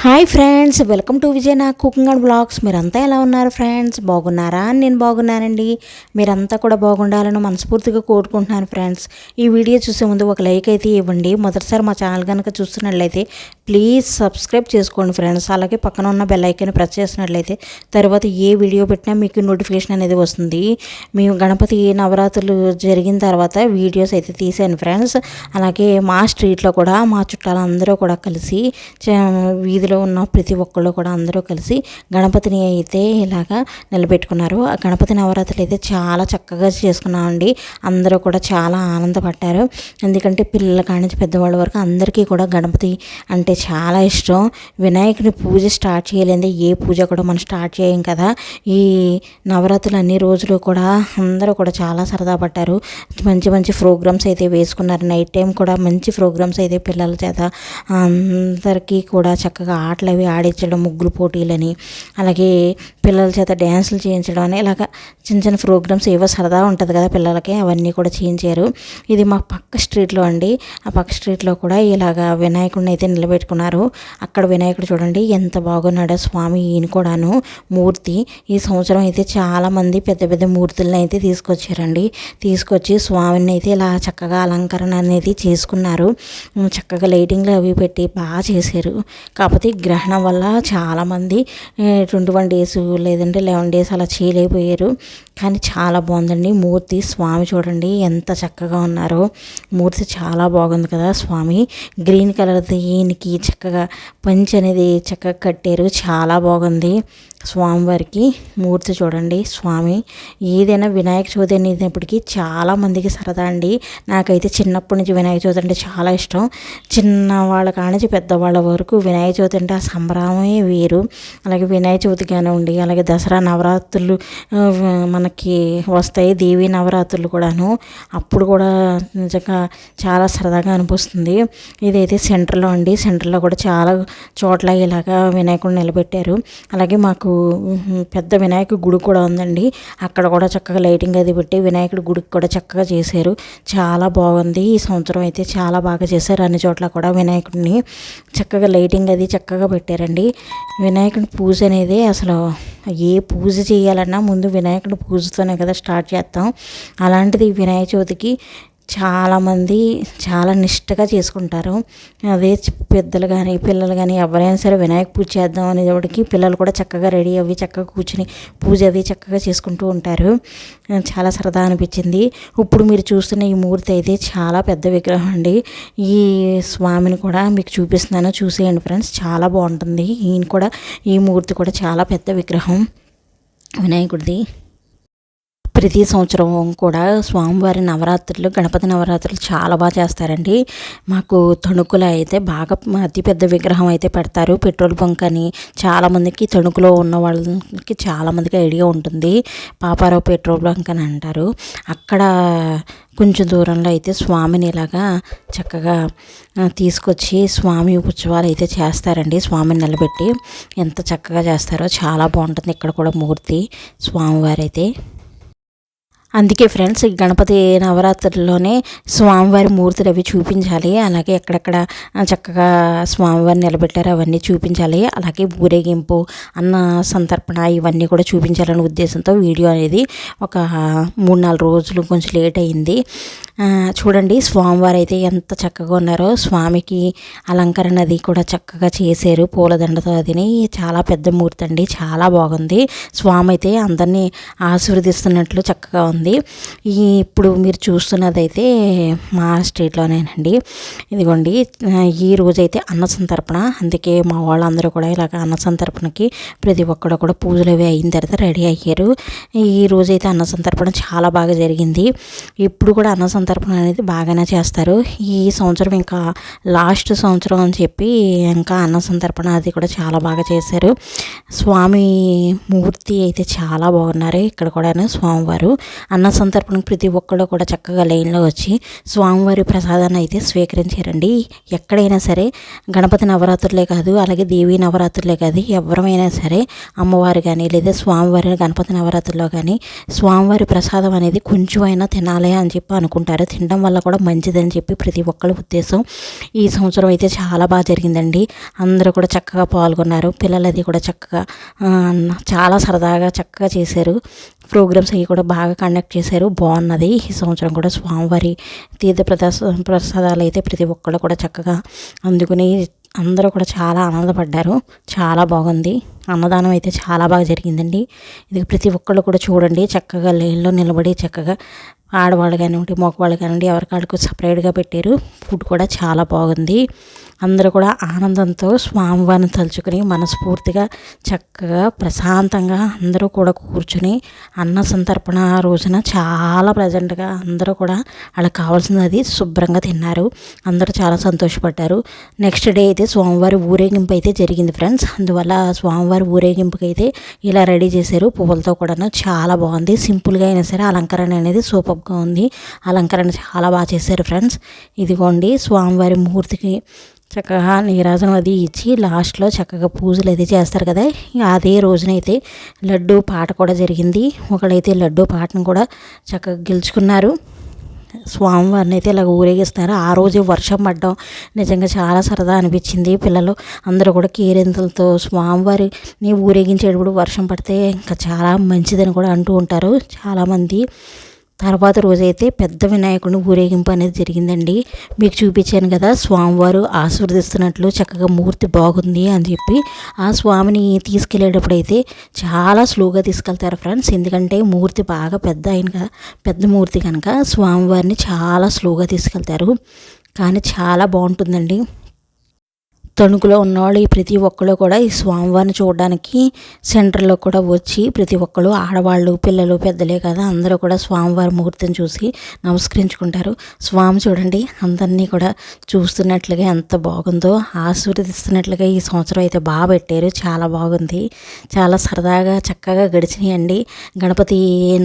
Hi friends welcome to Vijay నా cooking and blogs. మీరంతా ఎలా ఉన్నారు ఫ్రెండ్స్? బాగున్నారా? అని నేను బాగున్నానండి. మీరంతా కూడా బాగుండాలని మనస్ఫూర్తిగా కోరుకుంటున్నాను ఫ్రెండ్స్. ఈ వీడియో చూసే ముందు ఒక లైక్ అయితే ఇవ్వండి. మొదటిసారి మా ఛానల్ కనుక చూస్తున్నట్లయితే ప్లీజ్ సబ్స్క్రైబ్ చేసుకోండి ఫ్రెండ్స్. అలాగే పక్కన ఉన్న బెల్ ఐకాన్ ప్రెస్ చేసినట్లయితే తర్వాత ఏ వీడియో పెట్టినా మీకు నోటిఫికేషన్ అనేది వస్తుంది. మేము గణపతి నవరాత్రులు జరిగిన తర్వాత వీడియోస్ అయితే తీసాను ఫ్రెండ్స్. అలాగే మా స్ట్రీట్లో కూడా మా చుట్టాలందరూ కూడా కలిసి చ- వీధిలో ఉన్న ప్రతి ఒక్కళ్ళు కూడా అందరూ కలిసి గణపతిని అయితే ఇలాగా నిలబెట్టుకున్నారు. ఆ గణపతి నవరాత్రులు అయితే చాలా చక్కగా చేసుకున్నామండి అందరూ కూడా చాలా ఆనందపడ్డారు. ఎందుకంటే పిల్లల కాడి నుంచి పెద్దవాళ్ళ వరకు అందరికీ కూడా గణపతి అంటే చాలా ఇష్టం. వినాయకుని పూజ స్టార్ట్ చేయలేదే ఏ పూజ కూడా మనం స్టార్ట్ చేయం కదా. ఈ నవరాత్రులు అన్ని రోజులు కూడా అందరూ కూడా చాలా సరదా పడ్డారు. మంచి మంచి ప్రోగ్రామ్స్ అయితే వేసుకున్నారు. నైట్ టైం కూడా మంచి ప్రోగ్రామ్స్ అయితే పిల్లల చేత అందరికీ కూడా చక్కగా ఆటలు అవి ఆడించడం ముగ్గులు పోటీలని అలాగే పిల్లల చేత డ్యాన్సులు చేయించడం అని ఇలాగ చిన్న చిన్న ప్రోగ్రామ్స్ ఏవో సరదా ఉంటుంది కదా పిల్లలకి అవన్నీ కూడా చేయించారు. ఇది మా పక్క స్ట్రీట్లో అండి. ఆ పక్క స్ట్రీట్లో కూడా ఇలాగ వినాయకుడిని అయితే నిలబెట్టుకున్నారు. అక్కడ వినాయకుడు చూడండి ఎంత బాగున్నాడో స్వామి ఈయన కూడాను మూర్తి. ఈ సంవత్సరం అయితే చాలామంది పెద్ద పెద్ద మూర్తులను అయితే తీసుకొచ్చారండి. తీసుకొచ్చి స్వామిని అయితే ఇలా చక్కగా అలంకరణ అనేది చేసుకున్నారు. చక్కగా లైటింగ్లు అవి పెట్టి బాగా చేశారు. కాకపోతే ఈ గ్రహణం వల్ల చాలామంది ట్వంటీ వన్ డేస్ లేదంటే లెవెన్ డేస్ అలా చేయలేకపోయారు. కానీ చాలా బాగుందండి. మూర్తి స్వామి చూడండి ఎంత చక్కగా ఉన్నారో. మూర్తి చాలా బాగుంది కదా స్వామి. గ్రీన్ కలర్ దీనికి చక్కగా పంచ్ అనేది చక్కగా కట్టారు. చాలా బాగుంది. స్వామివారికి మూర్తి చూడండి స్వామి. ఏదైనా వినాయక చవితి అనేటప్పటికీ చాలా మందికి సరదా అండి. నాకైతే చిన్నప్పటి నుంచి వినాయక చవితి అంటే చాలా ఇష్టం. చిన్నవాళ్ళ కానించి పెద్దవాళ్ళ వరకు వినాయక చవితి అంటే ఆ సంబరమే వేరు. అలాగే వినాయక చవితి కానివ్వండి అలాగే దసరా నవరాత్రులు మనకి వస్తాయి దేవి నవరాత్రులు కూడాను. అప్పుడు కూడా నిజంగా చాలా సరదాగా అనిపిస్తుంది. ఇదైతే సెంటర్లో అండి. సెంటర్లో కూడా చాలా చోట్ల ఇలాగా వినాయకుడు నిలబెట్టారు. అలాగే మాకు ఉమ్, పెద్ద వినాయక గుడి కూడా ఉందండి. అక్కడ కూడా చక్కగా లైటింగ్ అది పెట్టి వినాయకుడి గుడికి కూడా చక్కగా చేశారు. చాలా బాగుంది. ఈ సంవత్సరం అయితే చాలా బాగా చేశారు అన్ని చోట్ల కూడా వినాయకుడిని. చక్కగా లైటింగ్ అది చక్కగా పెట్టారండి. వినాయకుడి పూజ అనేది అసలు ఏ పూజ చేయాలన్నా ముందు వినాయకుడి పూజతోనే కదా స్టార్ట్ చేస్తాం. అలాంటిది వినాయక చవితికి చాలామంది చాలా నిష్టగా చేసుకుంటారు. అదే పెద్దలు కానీ పిల్లలు కానీ ఎవరైనా సరే వినాయక పూజ చేద్దాం అనేటప్పటికి పిల్లలు కూడా చక్కగా రెడీ అవి చక్కగా కూర్చుని పూజ అవి చక్కగా చేసుకుంటూ ఉంటారు. చాలా సరదా అనిపించింది. ఇప్పుడు మీరు చూస్తున్న ఈ మూర్తి అయితే చాలా పెద్ద విగ్రహం అండి. ఈ స్వామిని కూడా మీకు చూపిస్తున్నాను. చూసేయండి ఫ్రెండ్స్. చాలా బాగుంటుంది. ఈయన కూడా ఈ మూర్తి కూడా చాలా పెద్ద విగ్రహం. వినాయకుడిది. ప్రతి సంవత్సరం కూడా స్వామివారి నవరాత్రులు గణపతి నవరాత్రులు చాలా బాగా చేస్తారండి. మాకు తణుకులో అయితే బాగా అతిపెద్ద విగ్రహం అయితే పెడతారు. పెట్రోల్ బంక్ అని చాలామందికి తణుకులో ఉన్న వాళ్ళకి చాలామందికి ఐడియా ఉంటుంది. పాపారావు పెట్రోల్ బంక్ అని అంటారు. అక్కడ కొంచెం దూరంలో అయితే స్వామిని ఇలాగా చక్కగా తీసుకొచ్చి స్వామి ఉత్సవాలు అయితే చేస్తారండి. స్వామిని నిలబెట్టి ఎంత చక్కగా చేస్తారో చాలా బాగుంటుంది. ఇక్కడ కూడా మూర్తి స్వామివారైతే. అందుకే ఫ్రెండ్స్ ఈ గణపతి నవరాత్రుల్లోనే స్వామివారి మూర్తులు అవి చూపించాలి. అలాగే ఎక్కడెక్కడ చక్కగా స్వామివారిని నిలబెట్టారో అవన్నీ చూపించాలి. అలాగే ఊరేగింపు అన్న సంతర్పణ ఇవన్నీ కూడా చూపించాలనే ఉద్దేశంతో వీడియో అనేది ఒక మూడు నాలుగు రోజులు కొంచెం లేట్ అయింది. చూడండి స్వామివారు అయితే ఎంత చక్కగా ఉన్నారో. స్వామికి అలంకరణ అది కూడా చక్కగా చేశారు. పూలదండతో అదిని చాలా పెద్ద మూర్తి అండి. చాలా బాగుంది. స్వామి అయితే అందరినీ ఆశీర్వదిస్తున్నట్లు చక్కగా ఉంది. ఈ ఇప్పుడు మీరు చూస్తున్నదైతే మా స్ట్రీట్లోనేనండి ఇదిగోండి ఈ రోజైతే అన్న సంతర్పణ. అందుకే మా వాళ్ళందరూ కూడా ఇలాగ అన్న సంతర్పణకి ప్రతి ఒక్కడు కూడా పూజలు అవి అయిన తర్వాత రెడీ అయ్యారు. ఈ రోజైతే అన్న సంతర్పణ చాలా బాగా జరిగింది. ఇప్పుడు కూడా అన్న సంతర్పణ అనేది బాగానే చేస్తారు. ఈ సంవత్సరం ఇంకా లాస్ట్ సంవత్సరం అని చెప్పి ఇంకా అన్న సంతర్పణ అది కూడా చాలా బాగా చేశారు. స్వామి మూర్తి అయితే చాలా బాగున్నారు. ఇక్కడ కూడా స్వామివారు. అన్న సంతర్పణకు ప్రతి ఒక్కళ్ళు కూడా చక్కగా లైన్లో వచ్చి స్వామివారి ప్రసాదాన్ని అయితే స్వీకరించారండి. ఎక్కడైనా సరే గణపతి నవరాత్రులే కాదు అలాగే దేవి నవరాత్రులే కాదు ఎవరమైనా సరే అమ్మవారు కానీ లేదా స్వామివారి గణపతి నవరాత్రుల్లో కానీ స్వామివారి ప్రసాదం అనేది కొంచెం అయినా తినాలి అని చెప్పి అనుకుంటారు. తినడం వల్ల కూడా మంచిదని చెప్పి ప్రతి ఒక్కళ్ళ ఉద్దేశం. ఈ సంవత్సరం అయితే చాలా బాగా జరిగిందండి. అందరూ కూడా చక్కగా పాల్గొన్నారు. పిల్లలది కూడా చక్కగా చాలా సరదాగా చక్కగా చేశారు. ప్రోగ్రామ్స్ అవి కూడా బాగా కండక్ట్ చేశారు. బాగున్నది. ఈ సంవత్సరం కూడా స్వామివారి తీర్థ ప్రసాద ప్రసాదాలు అయితే ప్రతి ఒక్కళ్ళు కూడా చక్కగా అందుకుని అందరూ కూడా చాలా ఆనందపడ్డారు. చాలా బాగుంది. అన్నదానం అయితే చాలా బాగా జరిగిందండి. ఇది ప్రతి ఒక్కళ్ళు కూడా చూడండి. చక్కగా లైన్లో నిలబడి చక్కగా ఆడవాళ్ళు కానివ్వండి మగవాళ్ళు కానివ్వండి ఎవరికాళ్ళకు సపరేట్గా పెట్టారు. ఫుడ్ కూడా చాలా బాగుంది. అందరూ కూడా ఆనందంతో స్వామివారిని తలుచుకుని మనస్ఫూర్తిగా చక్కగా ప్రశాంతంగా అందరూ కూడా కూర్చుని అన్న సంతర్పణ రోజున చాలా ప్రజెంట్గా అందరూ కూడా వాళ్ళకి కావాల్సినది శుభ్రంగా తిన్నారు. అందరూ చాలా సంతోషపడ్డారు. నెక్స్ట్ డే అయితే స్వామివారి ఊరేగింపు అయితే జరిగింది ఫ్రెండ్స్ అందువల్ల స్వామివారి ఊరేగింపుకి అయితే ఇలా రెడీ చేశారు. పువ్వులతో కూడా చాలా బాగుంది. సింపుల్గా అయినా సరే అలంకరణ అనేది సూపర్గా ఉంది. అలంకరణ చాలా బాగా చేశారు ఫ్రెండ్స్ ఇదిగోండి స్వామివారి మూర్తికి చక్కగా నీరాజనం అది ఇచ్చి లాస్ట్లో చక్కగా పూజలు అయితే చేస్తారు కదా. అదే రోజునైతే లడ్డు పాట కూడా జరిగింది. ఒకళ్ళైతే లడ్డు పాటను కూడా చక్కగా గెలుచుకున్నారు. స్వామివారిని అయితే ఇలాగ ఊరేగిస్తున్నారు. ఆ రోజు వర్షం పడ్డం నిజంగా చాలా సరదా అనిపించింది. పిల్లలు అందరూ కూడా కేరింతలతో స్వామివారిని ఊరేగించేటప్పుడు వర్షం పడితే ఇంకా చాలా మంచిదని కూడా అంటూ ఉంటారు. చాలామంది తర్వాత రోజైతే పెద్ద వినాయకుడిని ఊరేగింపు అనేది జరిగిందండి. మీకు చూపించాను కదా స్వామివారు ఆశీర్వదిస్తున్నట్లు చక్కగా మూర్తి బాగుంది అని చెప్పి. ఆ స్వామిని తీసుకెళ్ళేటప్పుడు అయితే చాలా స్లోగా తీసుకెళ్తారు ఫ్రెండ్స్. ఎందుకంటే మూర్తి బాగా పెద్ద అయిన కదా పెద్ద మూర్తి కనుక స్వామివారిని చాలా స్లోగా తీసుకెళ్తారు. కానీ చాలా బాగుంటుందండి. తణుకులో ఉన్నవాళ్ళు ఈ ప్రతి ఒక్కళ్ళు కూడా ఈ స్వామివారిని చూడడానికి సెంటర్లో కూడా వచ్చి ప్రతి ఒక్కళ్ళు ఆడవాళ్ళు పిల్లలు పెద్దలే కదా అందరూ కూడా స్వామివారి ముహూర్తం చూసి నమస్కరించుకుంటారు. స్వామి చూడండి అందరినీ కూడా చూస్తున్నట్లుగా ఎంత బాగుందో ఆశీర్వదిస్తున్నట్లుగా ఈ సంవత్సరం అయితే బాగా పెట్టారు. చాలా బాగుంది. చాలా సరదాగా చక్కగా గడిచినాయండి. గణపతి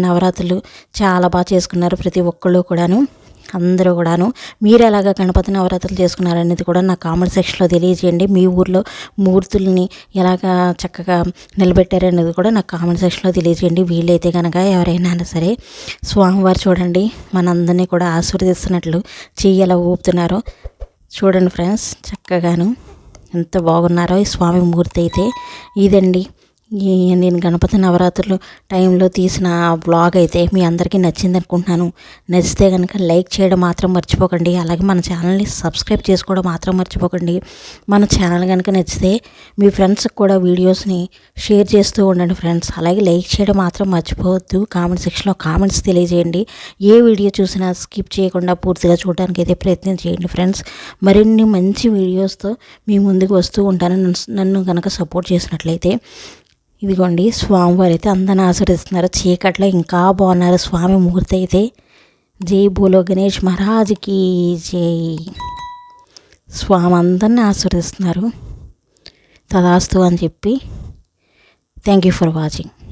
నవరాత్రులు చాలా బాగా చేసుకున్నారు ప్రతి ఒక్కళ్ళు కూడాను. అందరూ కూడాను. మీరు ఎలాగ గణపతి నవరాత్రులు చేసుకున్నారనేది కూడా నా కామెంట్ సెక్షన్లో తెలియజేయండి. మీ ఊర్లో మూర్తుల్ని ఎలాగ చక్కగా నిలబెట్టారనేది కూడా నాకు కామెంట్ సెక్షన్లో తెలియజేయండి. వీలైతే కనుక ఎవరైనా సరే స్వామివారు చూడండి. మనందరినీ కూడా ఆశీర్వదిస్తున్నట్లు చెయ్యి ఎలా ఊపుతున్నారో చూడండి ఫ్రెండ్స్. చక్కగాను ఎంత బాగున్నారో ఈ స్వామి మూర్తి అయితే. ఇదండి ఈ నేను గణపతి నవరాత్రులు టైంలో తీసిన బ్లాగ్ అయితే మీ అందరికీ నచ్చింది అనుకుంటున్నాను. నచ్చితే కనుక లైక్ చేయడం మాత్రం మర్చిపోకండి. అలాగే మన ఛానల్ని సబ్స్క్రైబ్ చేసుకోవడం మాత్రం మర్చిపోకండి. మన ఛానల్ కనుక నచ్చితే మీ ఫ్రెండ్స్కి కూడా వీడియోస్ని షేర్ చేస్తూ ఉండండి ఫ్రెండ్స్. అలాగే లైక్ చేయడం మాత్రం మర్చిపోవద్దు. కామెంట్ సెక్షన్లో కామెంట్స్ తెలియజేయండి. ఏ వీడియో చూసినా స్కిప్ చేయకుండా పూర్తిగా చూడడానికి అయితే ప్రయత్నం చేయండి ఫ్రెండ్స్. మరిన్ని మంచి వీడియోస్తో మీ ముందుకు వస్తూ ఉంటాను. నన్ను కనుక సపోర్ట్ చేసినట్లయితే ఇదిగోండి స్వామివారు అయితే అందరిని ఆచరిస్తున్నారు చీకట్లో ఇంకా బాగున్నారు. స్వామి మూర్తి అయితే. జై బోలో గణేష్ మహారాజ్కి జై. స్వామి అందరిని ఆచరిస్తున్నారు తదాస్తు అని చెప్పి. Thank you for watching